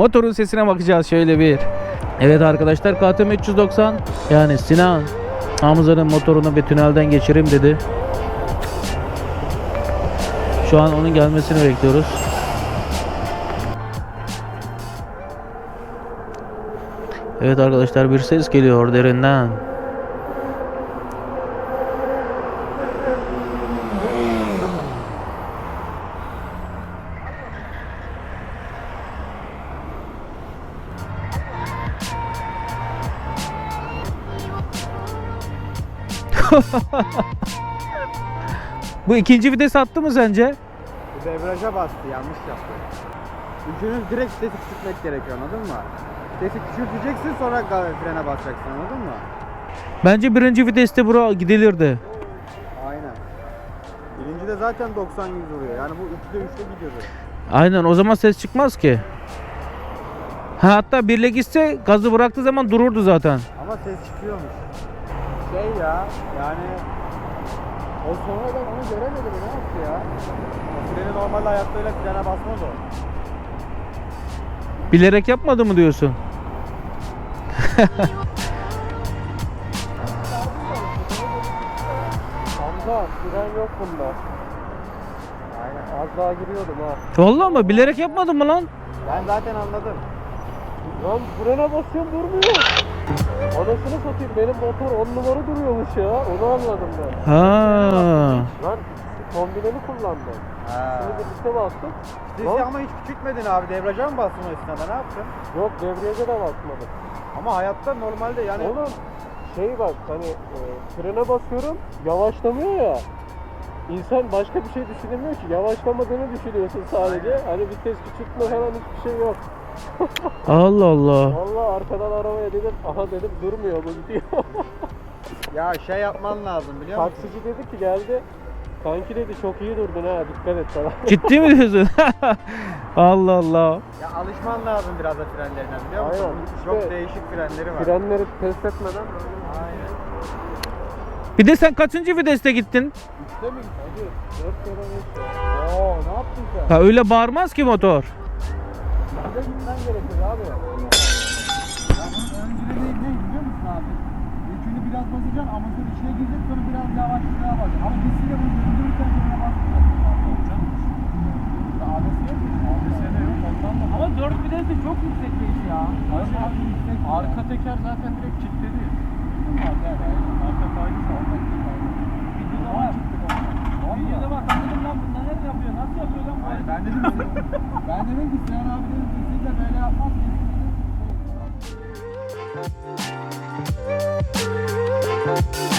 Motorun sesine bakacağız şöyle bir. Evet arkadaşlar KTM 390 yani Sinan Hamza'nın motorunu bir tünelden geçireyim dedi. Şu an onun gelmesini bekliyoruz. Evet arkadaşlar bir ses geliyor derinden. Bu ikinci vites attı mı sence? Bu bastı yanlış yaptı. Üçünün direkt vitesi küçültmek gerekiyor anladın mı? Vitesi küçülteceksin sonra frene basacaksın anladın mı? Bence birinci viteste bura gidilirdi. Aynen. Birinci de zaten 90-100 vuruyor. Yani bu 2'de 3'te gidiyordu. Aynen o zaman ses çıkmaz ki. Ha, hatta birle gitse gazı bıraktığı zaman dururdu zaten. Ama ses çıkıyormuş. Şey ya yani o sonradan onu göremedi mi ne yaptı ya? O freni normalde hayatta öyle frene basmaz o. Bilerek yapmadı mı diyorsun? Hamza fren yok bunda. Aynen az daha giriyordum ha. Vallahi mı? Bilerek yapmadın mı lan? Ben zaten anladım. Lan frene basıyorum durmuyor. Anasını satayım benim motor 10 numara duruyormuş ya. Onu anladım ben. Ha. Lan kombineni kullandım. Ha. Şimdi birlikte bastım. Sesi ama hiç küçültmedin abi. Debriyaja mı bastın o esnada ne yaptın? Yok debriyaja da basmadım. Ama hayatta normalde yani Oğlum şey bak hani e, frene basıyorum yavaşlamıyor ya. İnsan başka bir şey düşünemiyor ki. Yavaşlamadığını düşünüyorsun sadece. Hani vites küçültme falan hiçbir şey yok. Allah Allah. Vallahi arkadan arabaya dedim aha dedim durmuyor bu gidiyor. ya şey yapman lazım biliyor musun? Taksici dedi ki geldi. Kanki dedi çok iyi durdun ha dikkat et falan. Ciddi mi diyorsun? Allah Allah. Ya alışman lazım biraz da frenlerine biliyor musun? Aynen, işte Çok değişik frenleri var. Frenleri test etmeden Aynen. Bir de sen kaçıncı viteste gittin? Üçte mi? Hadi 4 kere beş ya. Oo ne yaptın sen? Ha öyle bağırmaz ki motor. Bize gitmen gerekiyor abi. Ya bunun öncülüğü ne, biliyor musun abi? Yükünü biraz basacaksın ama sonra içine girecek sonra biraz yavaş daha basacaksın. Ama kesinlikle bunu döndürürken sonra basmayacaksın. Ama 4 vites de çok yüksek bir iş ya. Arka. Arka teker zaten direkt kilitledi. Arka kaydı sağ Videoda var. Videoda bak anladım lan bu neler yapıyor, nasıl yapıyor lan bu? Ben dedim ben dedim ki Sinan abi dedim kesinlikle böyle yapmaz. Kesinlikle.